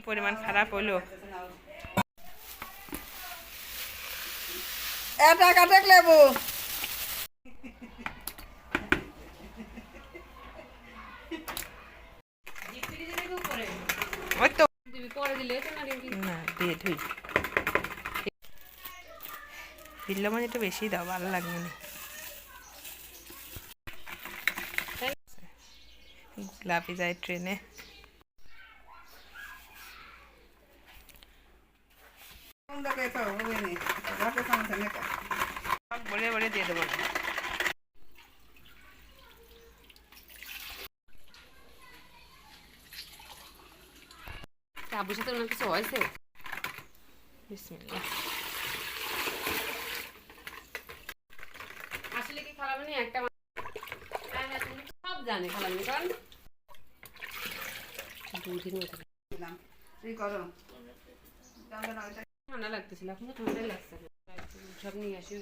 পরিমাণ খারাপ হলো। এটা কাটেক লেবু। ওই তো। না দিয়ে ধুই। বেশি দাও ভালো লাগবে না। গোলাপি যায় ট্রেনে। কোনটা পেতো বুঝিনি রাতে সমস্যা নেই বলে বলে দিয়ে দেবো আবুর সাথে ওনার কিছু হয়েছে বিসমিল্লাহ আসলে কি একটা হ্যাঁ, হ্যাঁ, তুমি সব জানে খালামনি কারণ দুদিন দিলাম তুই করো ঠান্ডা লাগতেছিল এখন ঠান্ডাই লাগছে সব নিয়ে আসি